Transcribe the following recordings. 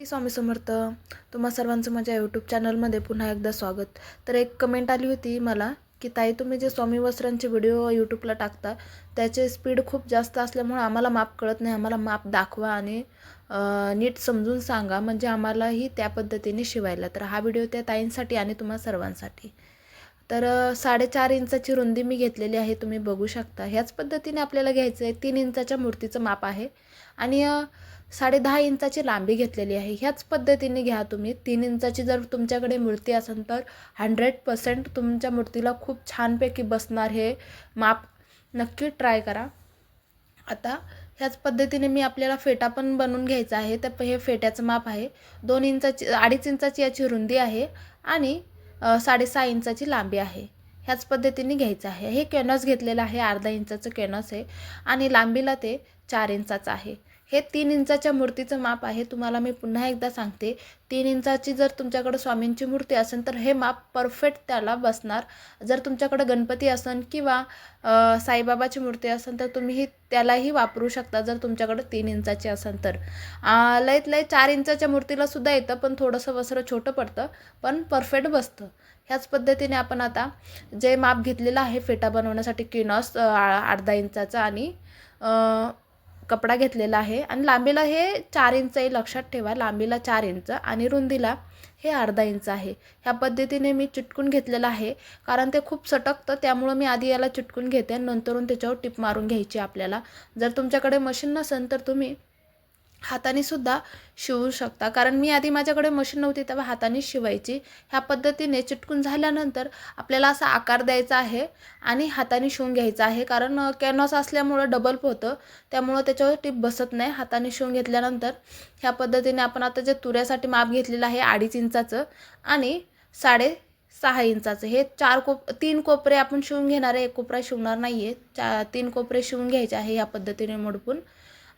स्वामी समर्थ. तुम्हा सर्वांचं माझ्या यूट्यूब चॅनलमध्ये पुन्हा एकदा स्वागत. तर एक कमेंट आली होती मला की ताई तुम्ही जे स्वामी वस्त्रांचे व्हिडिओ यूट्यूबला टाकता त्याचे स्पीड खूप जास्त असल्यामुळे आम्हाला माप कळत नाही. आम्हाला माप दाखवा आणि नीट समजून सांगा. म्हणजे आम्हालाही त्या पद्धतीने शिवायला. तर हा व्हिडिओ त्या ताईंसाठी आणि तुम्हा सर्वांसाठी. तर साडेचार इंचाची रुंदी मी घेतलेली आहे तुम्ही बघू शकता. ह्याच पद्धतीने आपल्याला घ्यायचं आहे तीन इंचाच्या मूर्तीचं माप आहे. आणि साडे दहा इंचाची लांबी घेतलेली आहे. ह्याच पद्धतीने घ्या तुम्ही. तीन इंचाची जर तुमच्याकडे मूर्ती असेल तर हंड्रेड पर्सेंट तुमच्या मूर्तीला खूप छानपैकी बसणार हे माप. नक्की ट्राय करा. आता ह्याच पद्धतीने मी आपल्याला फेटा पण बनवून घ्यायचा आहे. तर हे फेट्याचं माप आहे. दोन इंचाची अडीच इंचाची याची रुंदी आहे. आणि साडेसहा इंचाची लांबी आहे. ह्याच पद्धतीने घ्यायचं आहे. हे कॅनॉस घेतलेलं आहे. अर्धा इंचाचं कॅनॉस आहे. आणि लांबीला ते चार इंचाचं आहे. हे तीन इंचाच्या मूर्तीचं माप आहे. तुम्हाला मी पुन्हा एकदा सांगते. तीन इंचाची जर तुमच्याकडं स्वामींची मूर्ती असेल तर हे माप परफेक्ट त्याला बसणार. जर तुमच्याकडं गणपती असेल किंवा साईबाबाची मूर्ती असेल तर तुम्ही त्यालाही वापरू शकता जर तुमच्याकडं तीन इंचाची असेल तर. लईत लयत लय चार इंचाच्या मूर्तीला सुद्धा येतं पण थोडंसं वस्त्र छोटं पडतं पण परफेक्ट बसतं. ह्याच पद्धतीने आपण आता जे माप घेतलेलं आहे फेटा बनवण्यासाठी किनॉस अर्धा इंचाचा आणि कपडा घेतलेला आहे. आणि लांबीला हे चार इंच आहे लक्षात ठेवा. लांबीला चार इंच आणि रुंदीला हे अर्धा इंच आहे. ह्या पद्धतीने मी चिटकून घेतलेलं आहे. कारण ते खूप सटकतं त्यामुळं मी आधी याला चिटकून घेते आणि नंतरून त्याच्यावर टिप मारून घ्यायची आपल्याला. जर तुमच्याकडे मशीन नसेल तर तुम्ही हाताने सुद्धा शिवू शकता. कारण मी आधी माझ्याकडे मशीन नव्हती तेव्हा हाताने शिवायची. ह्या पद्धतीने चिटकून झाल्यानंतर आपल्याला असा आकार द्यायचा आहे आणि हाताने शिवून घ्यायचा आहे. कारण कॅनॉस असल्यामुळं डबल होतं त्यामुळं त्याच्यावर टीप बसत नाही. हाताने शिवून घेतल्यानंतर ह्या पद्धतीने आपण आता जे तुऱ्यासाठी माप घेतलेलं आहे अडीच इंचाचं आणि साडे सहा इंचाचं. हे चार कोप तीन कोपरे आपण शिवून घेणार आहे. एक कोपरा शिवणार नाही आहे चा तीन कोपरे शिवून घ्यायचे आहे ह्या पद्धतीने मोडपून.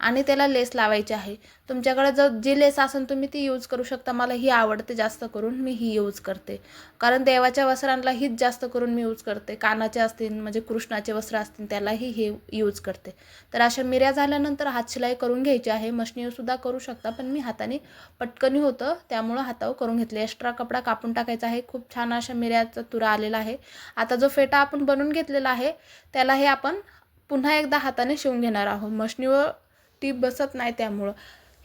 आणि त्याला लेस लावायची आहे. तुमच्याकडे जर जी लेस असेल तुम्ही ती यूज करू शकता. मला ही आवडते जास्त करून मी ही यूज करते. कारण देवाच्या वस्त्रांना हीच जास्त करून मी यूज करते. कानाचे असतील म्हणजे कृष्णाचे वस्त्र असतील त्यालाही हे यूज करते. तर अशा मिऱ्या झाल्यानंतर हातशिलाई करून घ्यायची आहे. मशनीसुद्धा करू शकता पण मी हाताने पटकनी होतं त्यामुळं हातावर करून घेतले. एक्स्ट्रा कपडा कापून टाकायचा आहे. खूप छान अशा मिऱ्याचा तुरा आलेला आहे. आता जो फेटा आपण बनवून घेतलेला आहे त्याला हे आपण पुन्हा एकदा हाताने शिवून घेणार आहोत. मशनीवर टीप बसत नाही त्यामुळं.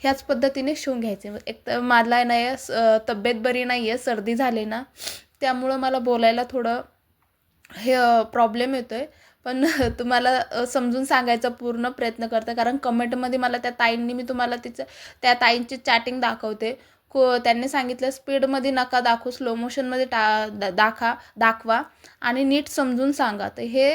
ह्याच पद्धतीने शिवून घ्यायचे. एक तर मला नाही आहे, स- तब्येत बरी नाही आहे सर्दी झाली ना त्यामुळं मला बोलायला थोडं हे प्रॉब्लेम येतो आहे पण तुम्हाला समजून सांगायचा पूर्ण प्रयत्न करते. कारण कमेंटमध्ये मला त्या ताईंनी मी तुम्हाला तिचं त्या ताईंची चॅटिंग दाखवते. को त्यांनी सांगितलं स्पीडमध्ये नका दाखवू स्लो मोशनमध्ये टा दा दाखा दाखवा आणि नीट समजून सांगा. तर हे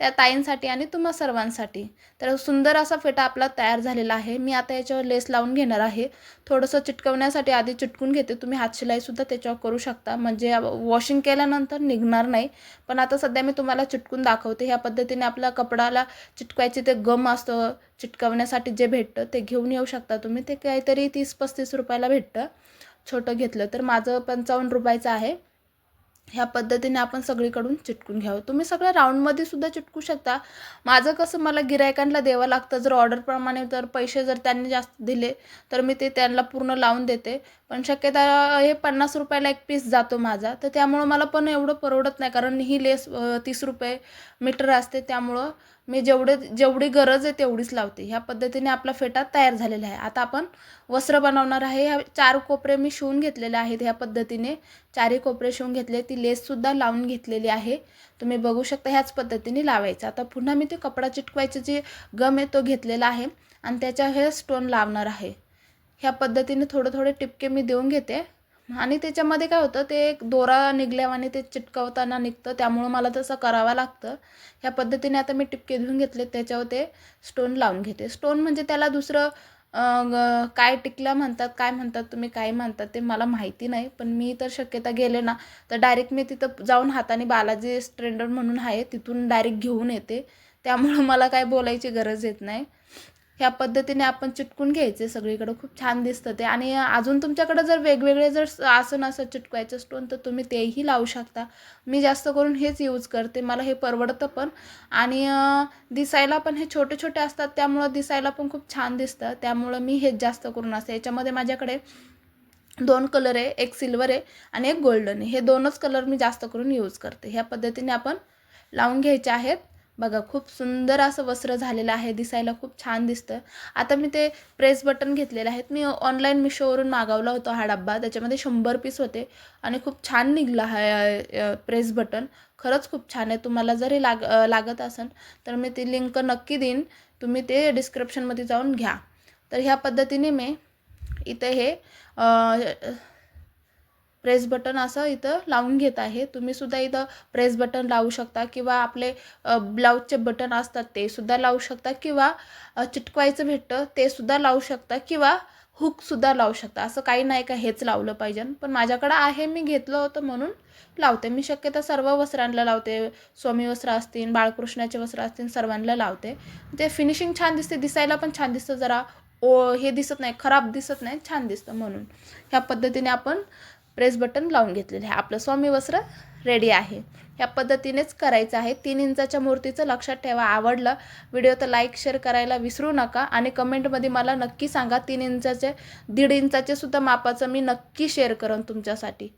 त्या ताईंसाठी आणि तुम्हा सर्वांसाठी. तर सुंदर असा फेटा आपला तयार झालेला आहे. मी आता याच्यावर लेस लावून घेणार आहे. थोडंसं चिटकवण्यासाठी आधी चिटकून घेते. तुम्ही हातशिलाईसुद्धा त्याच्यावर करू शकता. म्हणजे वॉशिंग केल्यानंतर निघणार नाही. पण आता सध्या मी तुम्हाला चिटकून दाखवते. ह्या पद्धतीने आपल्या कपडाला चिटकायची ते गम असतं. चिटकवण्यासाठी जे भेटतं ते घेऊन येऊ शकता तुम्ही. ते काहीतरी तीस पस्तीस रुपयाला भेटतं. छोटं घेतलं तर माझं पंचावन्न रुपयाचं आहे. ह्या पद्धतीने आपण सगळीकडून चिटकून घ्यावं. तुम्ही सगळ्या राऊंडमध्ये सुद्धा चिटकू शकता. माझं कसं मला गिरायकांना द्यावं लागतं. जर ऑर्डरप्रमाणे जर पैसे जर त्यांनी जास्त दिले तर मी ते त्यांना पूर्ण लावून देते. पण शक्यता हे पन्नास रुपयाला एक पीस जातो माझा. तर त्यामुळं मला पण एवढं परवडत नाही. कारण ही लेस तीस रुपये मीटर असते. त्यामुळं मी जेवढे जेवढी गरज आहे तेवढीच लावते. ह्या पद्धतीने आपला फेटा तयार झालेला आहे. आता आपण वस्त्र बनवणार आहे. ह्या चार कोपरे मी शिवून घेतलेले आहेत ह्या पद्धतीने. चारही कोपरे शिवून घेतले. ती लेससुद्धा लावून घेतलेली आहे. तुम्ही बघू शकता ह्याच पद्धतीने लावायचं. आता पुन्हा मी ते कपडा चिटकवायचं जे गम आहे तो घेतलेला आहे आणि त्याच्या हे स्टोन लावणार आहे. ह्या पद्धतीने थोडं थोडे टिपके मी देऊन घेते. आणि त्याच्यामध्ये काय होतं ते एक दोरा निघल्यावाने ते चिटकवताना निघतं. त्यामुळं मला तसं करावं लागतं. ह्या पद्धतीने आता मी टिपके घेऊन घेतले त्याच्यावर ते स्टोन लावून घेते. स्टोन म्हणजे त्याला दुसरं काय टिकला म्हणतात काय म्हणतात तुम्ही काय म्हणतात ते मला माहिती नाही. पण मी तर शक्यता गेले ना तर डायरेक्ट मी तिथं जाऊन हाताने बालाजी स्ट्रेंडर म्हणून आहे तिथून डायरेक्ट घेऊन येते. त्यामुळं मला काय बोलायची गरज येत नाही. ह्या पद्धतीने आपण चिटकून घ्यायचे सगळीकडं खूप छान दिसतं ते. आणि अजून तुमच्याकडं जर वेगवेगळे जर आसन असं चिटकवायचं स्टोन तर तुम्ही तेही लावू शकता. मी जास्त करून हेच यूज करते. मला हे परवडतं पण. आणि दिसायला पण हे छोटे छोटे असतात त्यामुळं दिसायला पण खूप छान दिसतं. त्यामुळं मी हेच जास्त करून असते. याच्यामध्ये माझ्याकडे दोन कलर आहे. एक सिल्वर आहे आणि एक गोल्डन आहे. हे दोनच कलर मी जास्त करून यूज करते. ह्या पद्धतीने आपण लावून घ्यायचे आहेत. बघा खूप सुंदर असं वस्त्र झालेलं आहे दिसायला खूप छान दिसतं. आता मी ते प्रेस बटन घेतलेले आहेत. मी ऑनलाईन मिशोवरून मागवला होता हा डब्बा. त्याच्यामध्ये शंभर पीस होते आणि खूप छान निघला हा प्रेस बटन खरंच खूप छान आहे. तुम्हाला जरी लाग लागत असेल तर मी ती लिंक नक्की देईन. तुम्ही ते डिस्क्रिप्शनमध्ये जाऊन घ्या. तर ह्या पद्धतीने मी इथे हे प्रेस बटन असं इथं लावून घेत आहे. तुम्हीसुद्धा इथं प्रेस बटन लावू शकता किंवा आपले ब्लाऊजचे बटन असतात ते सुद्धा लावू शकता किंवा चिटकवायचं भेटतं ते सुद्धा लावू शकता किंवा हुकसुद्धा लावू शकता. असं काही नाही का हेच लावलं पाहिजे. पण माझ्याकडं आहे मी घेतलं होतं म्हणून लावते. मी शक्यतो सर्व वस्त्रांना लावते. स्वामी वस्त्र असतील बाळकृष्णाचे वस्त्र असतील सर्वांना लावते. ते फिनिशिंग छान दिसते. दिसायला पण छान दिसतं. जरा ओ हे दिसत नाही खराब दिसत नाही छान दिसतं म्हणून. ह्या पद्धतीने आपण प्रेस बटन लावून घेतलेले आहे. आपलं स्वामी वस्त्र रेडी आहे. ह्या पद्धतीनेच करायचं आहे. तीन इंचाच्या मूर्तीचं लक्षात ठेवा. आवडलं व्हिडिओ तर लाईक शेअर करायला विसरू नका आणि कमेंटमध्ये मला नक्की सांगा. तीन इंचाचे दीड इंचाचे सुद्धा मापाचं मी नक्की शेअर करेन तुमच्यासाठी.